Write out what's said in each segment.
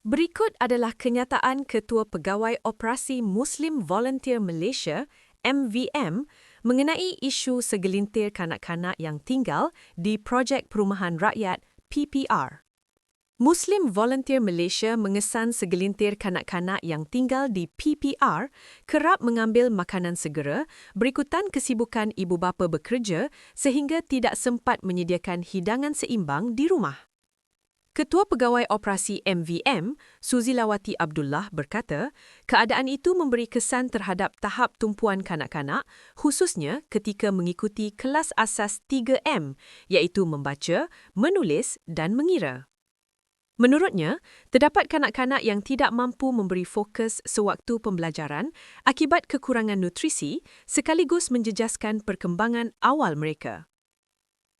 Berikut adalah kenyataan Ketua Pegawai Operasi Muslim Volunteer Malaysia MVM mengenai isu segelintir kanak-kanak yang tinggal di Projek Perumahan Rakyat PPR. Muslim Volunteer Malaysia mengesan segelintir kanak-kanak yang tinggal di PPR kerap mengambil makanan segera berikutan kesibukan ibu bapa bekerja sehingga tidak sempat menyediakan hidangan seimbang di rumah. Ketua Pegawai Operasi MVM, Suzilawati Abdullah berkata, keadaan itu memberi kesan terhadap tahap tumpuan kanak-kanak, khususnya ketika mengikuti kelas asas 3M, iaitu membaca, menulis dan mengira. Menurutnya, terdapat kanak-kanak yang tidak mampu memberi fokus sewaktu pembelajaran akibat kekurangan nutrisi sekaligus menjejaskan perkembangan awal mereka.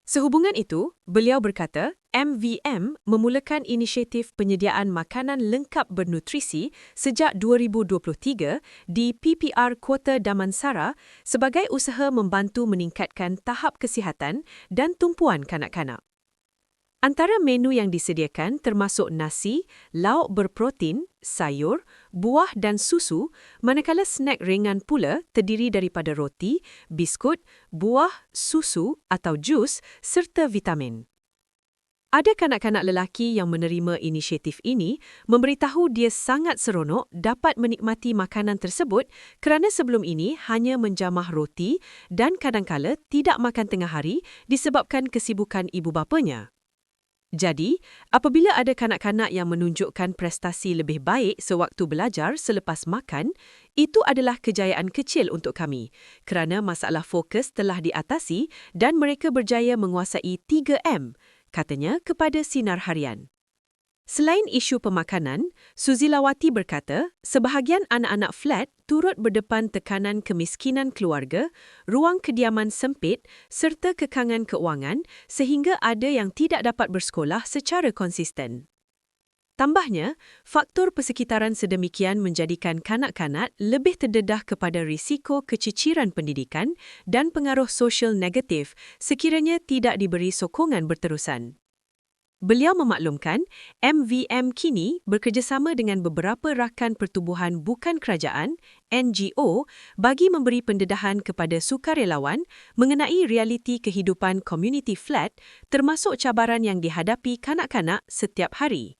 Sehubungan itu, beliau berkata, MVM memulakan inisiatif penyediaan makanan lengkap bernutrisi sejak 2023 di PPR Kota Damansara sebagai usaha membantu meningkatkan tahap kesihatan dan tumpuan kanak-kanak. Antara menu yang disediakan termasuk nasi, lauk berprotein, sayur, buah dan susu, manakala snack ringan pula terdiri daripada roti, biskut, buah, susu atau jus serta vitamin. Ada kanak-kanak lelaki yang menerima inisiatif ini memberitahu dia sangat seronok dapat menikmati makanan tersebut kerana sebelum ini hanya menjamah roti dan kadangkala tidak makan tengah hari disebabkan kesibukan ibu bapanya. Jadi, apabila ada kanak-kanak yang menunjukkan prestasi lebih baik sewaktu belajar selepas makan, itu adalah kejayaan kecil untuk kami kerana masalah fokus telah diatasi dan mereka berjaya menguasai 3M, katanya kepada Sinar Harian. Selain isu pemakanan, Suzilawati berkata, sebahagian anak-anak flat turut berdepan tekanan kemiskinan keluarga, ruang kediaman sempit serta kekangan keuangan sehingga ada yang tidak dapat bersekolah secara konsisten. Tambahnya, faktor persekitaran sedemikian menjadikan kanak-kanak lebih terdedah kepada risiko keciciran pendidikan dan pengaruh sosial negatif sekiranya tidak diberi sokongan berterusan. Beliau memaklumkan MVM kini bekerjasama dengan beberapa rakan pertubuhan bukan kerajaan NGO bagi memberi pendedahan kepada sukarelawan mengenai realiti kehidupan community flat termasuk cabaran yang dihadapi kanak-kanak setiap hari.